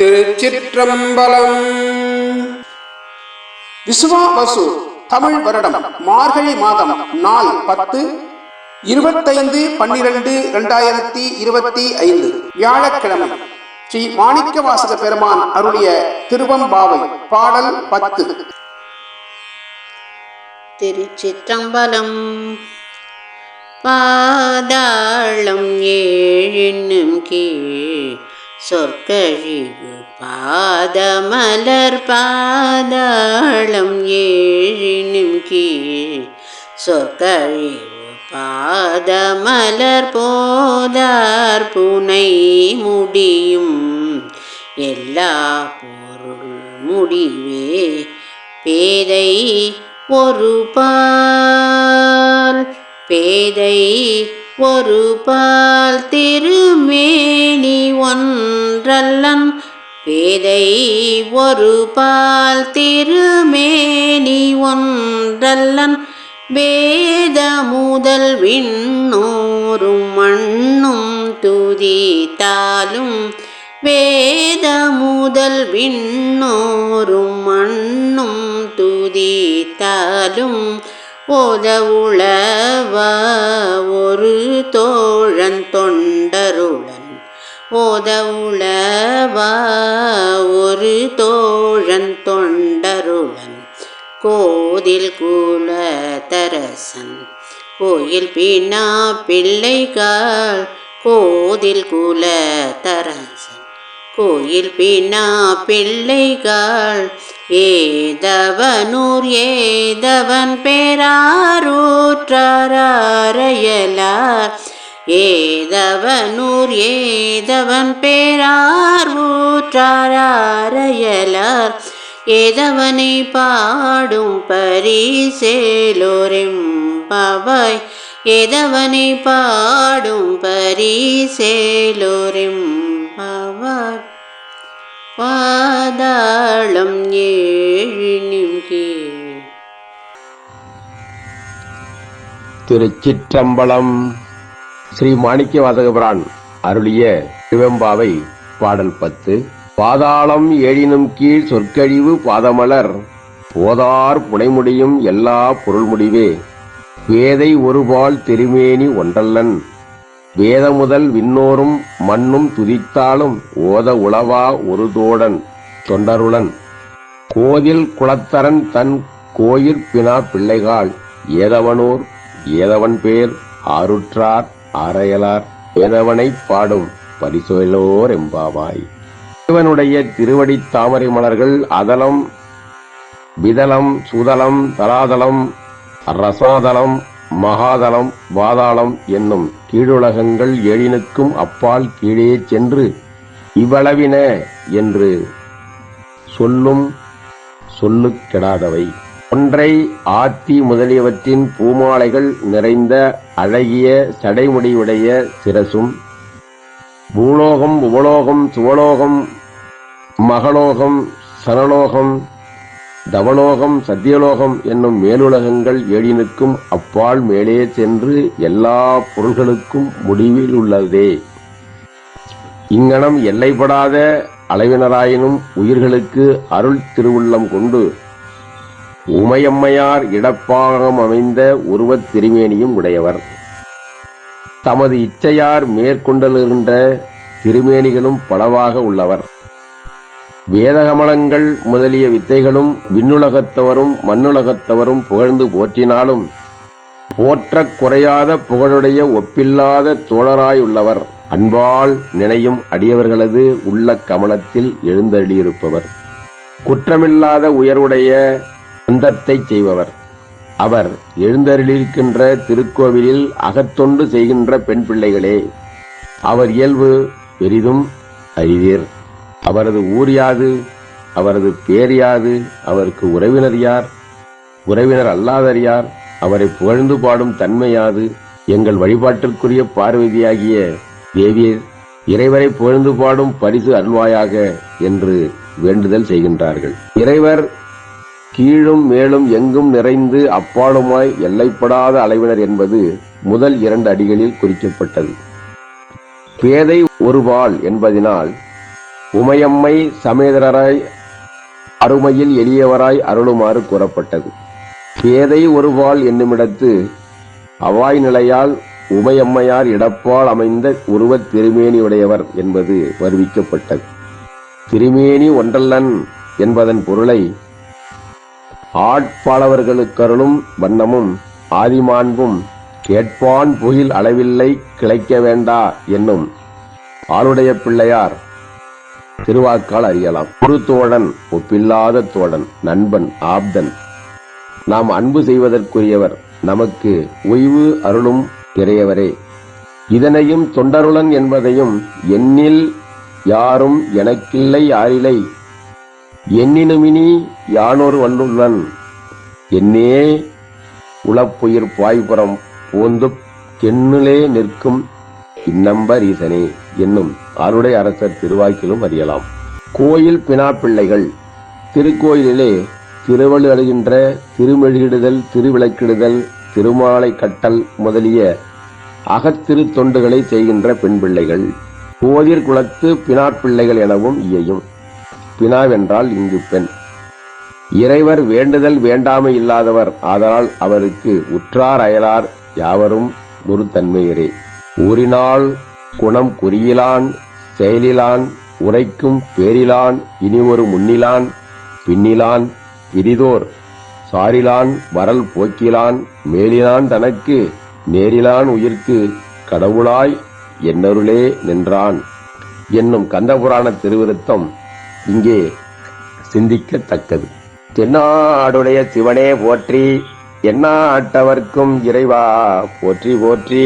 திருச்சிற்றம்பலம். விசுவாவசு தமிழ் வருடம் மார்கழி மாதம் நாள் பத்து இருபத்தைந்து பன்னிரண்டு இரண்டாயிரத்தி இருபத்தி ஐந்து வியாழக்கிழமை. ஸ்ரீ மாணிக்க வாசக பெருமான் அருளிய திருவம்பாவை பாடல் பத்து. திருச்சிற்றம்பலம். பாதாளம் ஏழும் கீழ் சொற்கழிவு பாதமலர் பாதாளம் ஏழினும் கீழ் சொற்கழிவு பாதமலர் போதார் புனை முடியும். எல்லா பொருள் முடிவே பேதை ஒரு பால். பேதை ஒரு பால் திருமேனி ஒன்றல்லன். பேதை ஒரு பால் திருமேனி ஒன்றல்லன். வேத முதல் விண்ணோரும் மண்ணும் துதித்தாலும். வேத முதல் விண்ணோரும் மண்ணும் துதித்தாலும். ஓதவுளவா ஒரு தோழன் தொண்டருடன் ஓதவுளவா ஒரு தோழன் தொண்டருடன் கோதில் குலதரசன் கோயில் பின்னா பிள்ளைகள் கோதில் குலதரசன். கோயில் பின்னா பிள்ளைகள் ஏதவனூர் ஏதவன் பேராரூற்றாரையலார் ஏதவனூர் ஏதவன் பேரார் ஊற்றாரையலார் ஏதவனை பாடும் பரிசேலோரெம்பவாய் ஏதவனை பாடும் பரிசேலோரெம்பவாய் பாதாளம் ஏழினும் திருச்சிற்றம்பலம் ஸ்ரீ மாணிக்க வாசகபிரான் அருளிய சிவம்பாவை பாடல் பத்து. பாதாளம் ஏழினும் கீழ் சொற்கழிவு பாதமலர். போதார் புனைமுடியும் எல்லா பொருள் முடிவே வேதை ஒருபால் திருமேனி ஒன்றல்லன். வேதம் முதல் விண்ணோரும் மண்ணும் துதித்தாலும் ஓத உளவா ஒரு தோடன் தொண்டருளன். கோதில் குளத்தரன் தன் கோயிற்பினா பிள்ளைகாள் ஏதவனூர் ஏதவன் பேர் ஆருற்றார் ஆரையலார் ஏதவனைப் பாடும் பரிசோலோர் எம்பாவாய் இவனுடைய திருவடித் தாமரை மலர்கள் அதலம் விதலம் சுதலம் தலாதலம் ரசாதலம் மகாதலம் வாதாளம் என்னும் கீழுலகங்கள் ஏழினுக்கும் அப்பால் கீழே சென்று இவ்வளவின என்று சொல்லும் சொல்லுக்கெடாதவை ஒன்றை ஆத்தி முதலியவற்றின் பூமாலைகள் நிறைந்த அழகிய சடைமுடியுடைய சிரசும் பூலோகம் உபலோகம் சுவலோகம் மகலோகம் சனலோகம் தவலோகம் சத்தியலோகம் என்னும் மேலுலகங்கள் ஏழினுக்கும் அப்பால் மேலே சென்று எல்லா பொருள்களுக்கும் முடிவில் உள்ளதே. இங்கனம் எல்லைப்படாத அளவினராயினும் உயிர்களுக்கு அருள் திருவுள்ளம் கொண்டு உமையம்மையார் இடப்பாகம் அமைந்த உருவத் திருமேனியும் உடையவர். தமது இச்சையார் மேற்கொண்டலுகின்ற திருமேனிகளும் பலவாக உள்ளவர். வேதகமலங்கள் முதலிய வித்தைகளும் விண்ணுலகத்தவரும் மண்ணுலகத்தவரும் புகழ்ந்து போற்றினாலும் போற்றக் குறையாத புகழுடைய ஒப்பில்லாத தோழராயுள்ளவர். அன்பால் நினையும் அடியவர்களது உள்ள கமலத்தில் எழுந்தருளியிருப்பவர். குற்றமில்லாத உயர்வுடைய அந்தத்தை செய்பவர். அவர் எழுந்தருளியிருக்கின்ற திருக்கோவிலில் அகத்தொண்டு செய்கின்ற பெண் பிள்ளைகளே அவர் இயல்பு பெரிதும் அறிவீர் அவரது ஊர் யாது? அவரது பேர் யாது? அவருக்கு உறவினர் யார்? உறவினர் அல்லாதர் யார்? அவரை புகழ்ந்து பாடும் தன்மை யாது? எங்கள் வழிபாட்டிற்குரிய பார்வதியாகிய தேவியர் இறைவரை புகழ்ந்து பாடும் பரிசு அருள்வாயாக என்று வேண்டுதல் செய்கின்றார்கள். இறைவர் கீழும் மேலும் எங்கும் நிறைந்து அப்பாலுமாய் எல்லைப்படாத அளவினர் என்பது முதல் இரண்டு அடிகளில் குறிக்கப்பட்டது. பேதை ஒருவாள் என்பதினால் உமையம்மை சமேதரராய் அருமையில் எளியவராய் அருளுமாறு கூறப்பட்டது. பேதை ஒருவாள் என்னுமிடத்து அவாய் நிலையால் உமையம்மையார் இடப்பால் அமைந்த உருவத் திருமேனியுடையவர் என்பது வருவிக்கப்பட்டது. திருமேனி ஒன்றல்லன் என்பதன் பொருளை ஆட்பாளவர்களுக்கருளும் வண்ணமும் ஆதிமாண்பும் கேட்பான் புகில் அளவில்லை கிளைக்க வேண்டா என்னும் ஆளுடைய பிள்ளையார் திருவாக்கால் அறியலாம். ஒரு தோழன் ஒப்பில்லாத தோழன் நண்பன் ஆப்தன். நாம் அன்பு செய்வதற்குரியவர் நமக்கு ஓய்வு அருளும் இறையவரே. இதனையும் தொண்டருளன் என்பதையும் எண்ணில் யாரும் எனக்கில்லை யாரில்லை. எண்ணினுமினி யானொரு வண்டுள்ளன் என்னே உளப்புயிர் பாய்புறம் போந்து தென்னிலே நிற்கும் இன்னம்பர் ஈசனே என்னும் அருடை அரசர் திருவாக்கிலும் அறியலாம். கோயில் பினாப்பிள்ளைகள் திருக்கோயிலிலே திருவள்ளு அழுகின்ற திருமெழுகிடுதல் திருவிளக்கிடுதல் திருமாலை கட்டல் முதலிய அகத்திரு தொண்டுகளை செய்கின்ற பெண் பிள்ளைகள். கோதிர் குலத்து பினாப்பிள்ளைகள் எனவும் இயையும். பினாவென்றால் இங்கு பெண். இறைவர் வேண்டுதல் வேண்டாமை இல்லாதவர் ஆதலால் அவருக்கு உற்றார் அயலார் யாவரும் ஒரு தன்மையரே. கூறினால் குணம் குறியிலான் செயலிலான் உரைக்கும் பேரிலான் இனி ஒரு முன்னிலான் பின்னிலான் பிரிதோர் சாரிலான் வரல் போக்கிலான் மேலிலான் தனக்கு நேரிலான் உயிர்க்கு கடவுளாய் என்னருளே நின்றான். என்னும் கந்தபுராண திருவிருத்தம் இங்கே சிந்திக்கத்தக்கது. தென்னாடுடைய சிவனே போற்றி எந்நாட்டவர்க்கும் இறைவா போற்றி போற்றி.